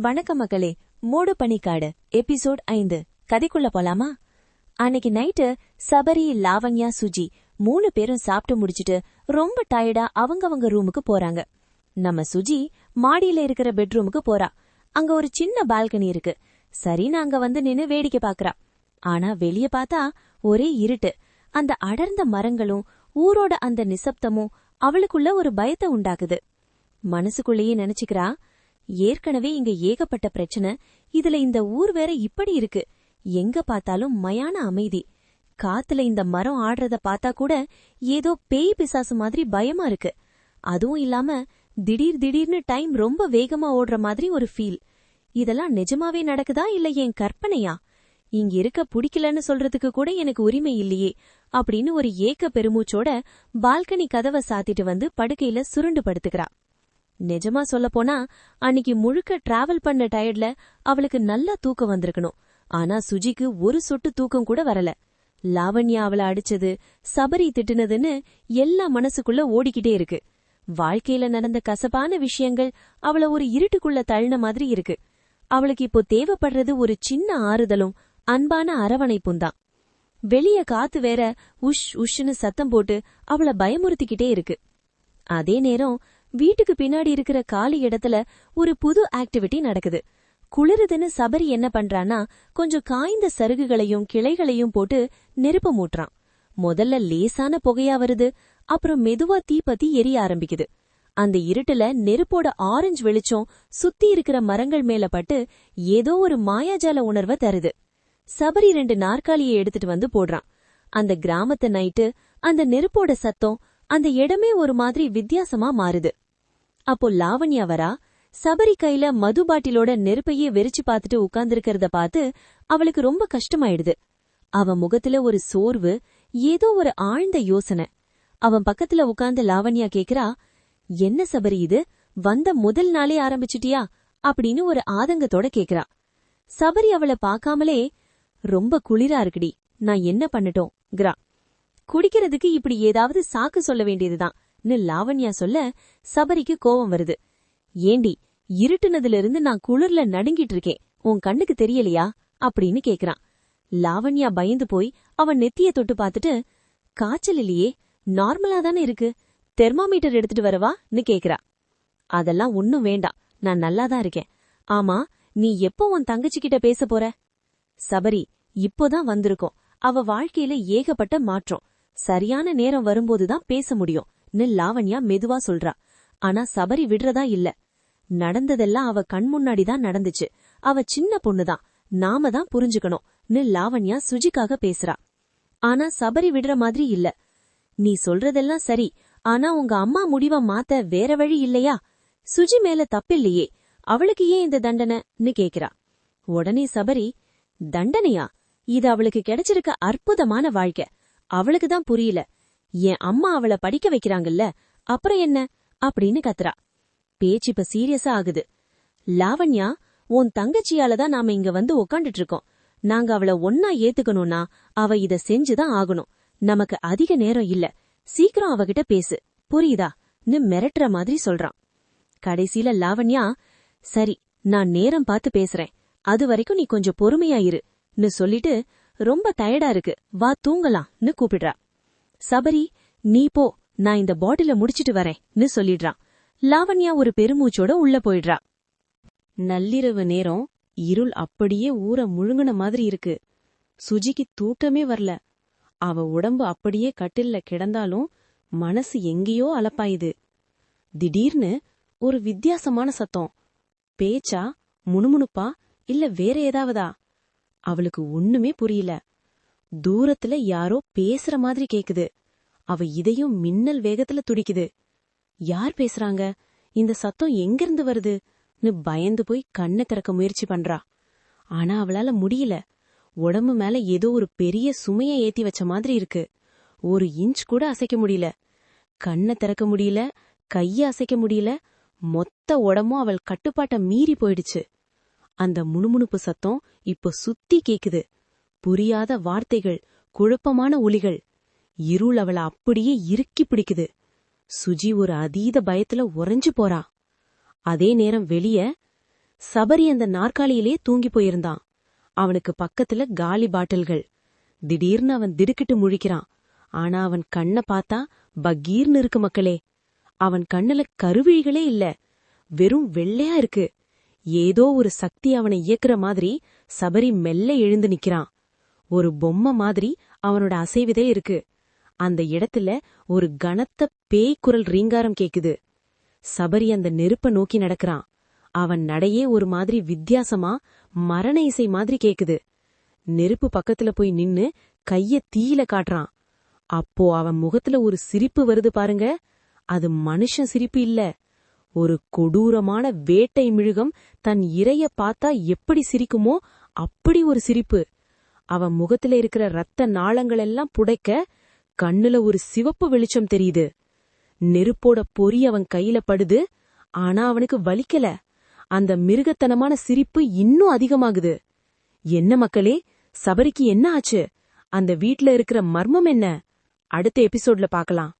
வணக்கம் மக்களே மூடு பனிக்காடு எபிசோட் ஐந்து. கதைக்குள்ள போலாமா? அன்னைக்கு நைட்டு சபரி லாவண்யா சுஜி மூணு பேரும் சாப்பிட்டு முடிச்சிட்டு ரொம்ப டயர்டா அவங்கவங்க ரூமுக்கு போறாங்க. நம்ம சுஜி மாடியில இருக்கிற பெட்ரூமுக்கு போறா. அங்க ஒரு சின்ன பால்கனி இருக்கு. சரின்னு அங்க வந்து நின்னு வேடிக்கை பாக்குறா. ஆனா வெளிய பார்த்தா ஒரே இருட்டு. அந்த அடர்ந்த மரங்களும் ஊரோட அந்த நிசப்தமும் அவளுக்குள்ள ஒரு பயத்தை உண்டாக்குது. மனசுக்குள்ளேயே நினைச்சுக்கிறா ஏற்கனவே இங்க ஏகப்பட்ட பிரச்சனை. இதுல இந்த ஊர் வேற இப்படி இருக்கு. எங்க பார்த்தாலும் மயான அமைதி. காத்துல இந்த மரம் ஆடுறத பார்த்தா கூட ஏதோ பேய் பிசாசு மாதிரி பயமா இருக்கு. அதுவும் இல்லாம திடீர் திடீர்னு டைம் ரொம்ப வேகமா ஓடுற மாதிரி ஒரு ஃபீல். இதெல்லாம் நிஜமாவே நடக்குதா இல்ல என் கற்பனையா? இங்க இருக்க பிடிக்கலன்னு சொல்றதுக்கு கூட எனக்கு உரிமை இல்லையே அப்படின்னு ஒரு ஏக்க பெருமூச்சோட பால்கனி கதவை சாத்திட்டு வந்து படுக்கையில சுருண்டு படுத்துக்கிறா. நிஜமா சொல்லப் போனா அன்னிக்கு முழுக்க டிராவல் பண்ண டயர்ட்ல அவளுக்கு நல்லா தூக்கம் வந்திருக்கணும். ஆனா சுஜிக்கு ஒரு சொட்டு தூக்கம் கூட வரல. லாவண்யா அவள அடிச்சது சபரி திட்டுனதுன்னு எல்லா மனசுக்குள்ள ஓடிக்கிட்டே இருக்கு. வாழ்க்கையில நடந்த கசப்பான விஷயங்கள் அவள ஒரு இருட்டுக்குள்ள தள்ளின மாதிரி இருக்கு. அவளுக்கு இப்போ தேவைப்படுறது ஒரு சின்ன ஆறுதலும் அன்பான அரவணைப்பும் தான். வெளிய காத்து வேற உஷ் உஷ்னு சத்தம் போட்டு அவள பயமுறுத்திக்கிட்டே இருக்கு. அதே நேரம் வீட்டுக்கு பின்னாடி இருக்கிற காலி இடத்துல ஒரு புது ஆக்டிவிட்டி நடக்குது. குளிருதுன்னு சபரி என்ன பண்றான்னா கொஞ்சம் காய்ந்த சருகுகளையும் கிளைகளையும் போட்டு நெருப்பு மூட்டுறான். முதல்ல லேசான புகையா வருது அப்புறம் மெதுவா தீப்பத்தி எரிய ஆரம்பிக்குது. அந்த இருட்டுல நெருப்போட ஆரஞ்சு வெளிச்சம் சுத்தி இருக்கிற மரங்கள் மேல பட்டு ஏதோ ஒரு மாயாஜால உணர்வை தருது. சபரி ரெண்டு நாற்காலியை எடுத்துட்டு வந்து போடுறான். அந்த கிராமத்து நைட்டு அந்த நெருப்போட சத்தம் அந்த இடமே ஒரு மாதிரி வித்தியாசமா மாறுது. அப்போ லாவண்யா வரா சபரி கையில மது பாட்டிலோட நெருப்பையே வெறிச்சு பார்த்துட்டு உட்கார்ந்திருக்கிறத பார்த்து அவளுக்கு ரொம்ப கஷ்டமாயிடுது. அவன் முகத்துல ஒரு சோர்வு ஏதோ ஒரு ஆழ்ந்த யோசனை. அவன் பக்கத்துல உட்கார்ந்து லாவண்யா கேக்குறா என்ன சபரி இது? வந்த முதல் நாளே ஆரம்பிச்சிட்டியா? அப்படின்னு ஒரு ஆதங்கத்தோட கேக்குறா. சபரி அவளை பார்க்காமலே ரொம்ப குளிரா இருக்குடி நான் என்ன பண்ணட்டும்? கிரா குடிக்கிறதுக்கு இப்படி ஏதாவது சாக்கு சொல்ல வேண்டியதுதான். லாவண்யா சொல்ல சபரிக்கு கோவம் வருது. ஏண்டி இருட்டுனதுல இருந்து நான் குளிர்ல நடுங்கிட்டு இருக்கேன். உன் கண்ணுக்கு தெரியலையா? அப்படின்னு கேக்குறான். லாவண்யா பயந்து போய் அவன் நெத்திய தொட்டு பார்த்துட்டு காய்ச்சல் இல்லையே நார்மலா தானே இருக்கு. தெர்மாமீட்டர் எடுத்துட்டு வரவான்னு கேக்குறா. அதெல்லாம் ஒன்னும் வேண்டாம். நான் நல்லாதான் இருக்கேன். ஆமா நீ எப்போ உன் தங்கச்சி கிட்ட பேச போற? சபரி இப்போதான் வந்திருக்கோம். அவ வாழ்க்கையில ஏகப்பட்ட மாற்றம். சரியான நேரம் வரும்போதுதான் பேச முடியும். லாவண்யா மெதுவா சொல்றா. ஆனா சபரி விடுறதா இல்ல. நடந்ததெல்லாம் அவ கண் முன்னாடி தான் நடந்துச்சு. அவ சின்ன பொண்ணுதான். நாம தான் புரிஞ்சுக்கணும். லாவண்யா சுஜிக்காக பேசுறா. ஆனா சபரி விடுற மாதிரி இல்ல. நீ சொல்றதெல்லாம் சரி. ஆனா உங்க அம்மா முடிவ மாத்த வேற வழி இல்லையா? சுஜி மேல தப்பில்லையே. அவளுக்கு ஏன் இந்த தண்டனைன்னு கேக்குறா. உடனே சபரி தண்டனையா? இது அவளுக்கு கிடைச்சிருக்க அற்புதமான வாழ்க்கை. அவளுக்கு தான் புரியல. என் அம்மா அவளை படிக்க வைக்கிறாங்கல்ல அப்புறம் என்ன? அப்படின்னு கத்துறா. பேச்சு இப்ப சீரியஸா ஆகுது. லாவண்யா உன் தங்கச்சியால தான் நாம இங்க வந்து உக்காந்துட்டு இருக்கோம். நாங்க அவள ஒன்னா ஏத்துக்கணும்னா அவ இத செஞ்சுதான் ஆகணும். நமக்கு அதிக நேரம் இல்ல. சீக்கிரம் அவகிட்ட பேசு. புரியுதா? மிரட்டுற மாதிரி சொல்றான். கடைசியில லாவண்யா சரி நான் நேரம் பார்த்து பேசுறேன். அது வரைக்கும் நீ கொஞ்சம் பொறுமையா இருன்னு சொல்லிட்டு ரொம்ப டயர்டா இருக்கு. வா தூங்கலாம்னு கூப்பிடுறா. சபரி நீ போ நான் இந்த பாட்டில முடிச்சிட்டு வரேன்னு சொல்லிடுறான் லாவண்யா ஒரு பெருமூச்சோட உள்ள போயிடுறா. நள்ளிரவு நேரம் இருள் அப்படியே ஊற முழுங்குன மாதிரி இருக்கு. சுஜிக்கு தூக்கமே வரல. அவ உடம்பு அப்படியே கட்டில்ல கிடந்தாலும் மனசு எங்கேயோ அலப்பாயுது. திடீர்னு ஒரு வித்தியாசமான சத்தம். பேச்சா முணுமுணுப்பா இல்ல வேற ஏதாவதா? அவளுக்கு ஒண்ணுமே புரியல. தூரத்துல யாரோ பேசுற மாதிரி கேக்குது. அவ இதையும் மின்னல் வேகத்துல துடிக்குது. யார் பேசுறாங்க? இந்த சத்தம் எங்கிருந்து வருதுன்னு பயந்து போய் கண்ணை திறக்க முயற்சி பண்றா. ஆனா அவளால முடியல. உடம்பு மேல ஏதோ ஒரு பெரிய சுமைய ஏத்தி வச்ச மாதிரி இருக்கு. ஒரு இன்ச் கூட அசைக்க முடியல. கண்ணை திறக்க முடியல. கைய அசைக்க முடியல. மொத்த உடம்பும் அவள் கட்டுப்பாட்ட மீறி போயிடுச்சு. அந்த முணுமுணுப்பு சத்தம் இப்போ சுத்தி கேக்குது. புரியாத வார்த்தைகள் குழப்பமான ஒலிகள். இருள் அவள அப்படியே இறுக்கி பிடிக்குது. சுஜி ஒரு அதீத பயத்துல உறைஞ்சு போறா. அதே நேரம் வெளிய சபரி அந்த நாற்காலியிலே தூங்கி போயிருந்தான். அவனுக்கு பக்கத்துல காலி பாட்டில்கள். திடீர்னு அவன் திடுக்கிட்டு முழிக்கிறான். ஆனா அவன் கண்ண பார்த்தா பகீர்னு இருக்கு மக்களே. அவன் கண்ணுல கருவிழிகளே இல்ல. வெறும் வெள்ளையா இருக்கு. ஏதோ ஒரு சக்தி அவனை இயக்குற மாதிரி சபரி மெல்ல எழுந்து நிக்கிறான். ஒரு பொம்மை மாதிரி அவனோட அசைவிதே இருக்கு. அந்த இடத்துல ஒரு கனத்த பேய் குரல் ரீங்காரம் கேக்குது. சபரி அந்த நெருப்ப நோக்கி நடக்கிறான். அவன் நடையே ஒரு மாதிரி வித்தியாசமா மரண இசை மாதிரி கேக்குது. நெருப்பு பக்கத்துல போய் நின்னு கைய தீயில காட்டுறான். அப்போ அவன் முகத்துல ஒரு சிரிப்பு வருது பாருங்க. அது மனுஷன் சிரிப்பு இல்ல. ஒரு கொடூரமான வேட்டை மிழுகம் தன் இரைய பார்த்தா எப்படி சிரிக்குமோ அப்படி ஒரு சிரிப்பு. அவன் முகத்துல இருக்கிற ரத்த நாளங்கள் எல்லாம் புடைக்க கண்ணுல ஒரு சிவப்பு வெளிச்சம் தெரியுது. நெருப்போட பொறி அவன் கையில படுது ஆனா அவனுக்கு வலிக்கல. அந்த மிருகத்தனமான சிரிப்பு இன்னும் அதிகமாகுது. என்ன மக்களே சபரிக்கு என்ன ஆச்சு? அந்த வீட்ல இருக்கிற மர்மம் என்ன? அடுத்த எபிசோட்ல பாக்கலாம்.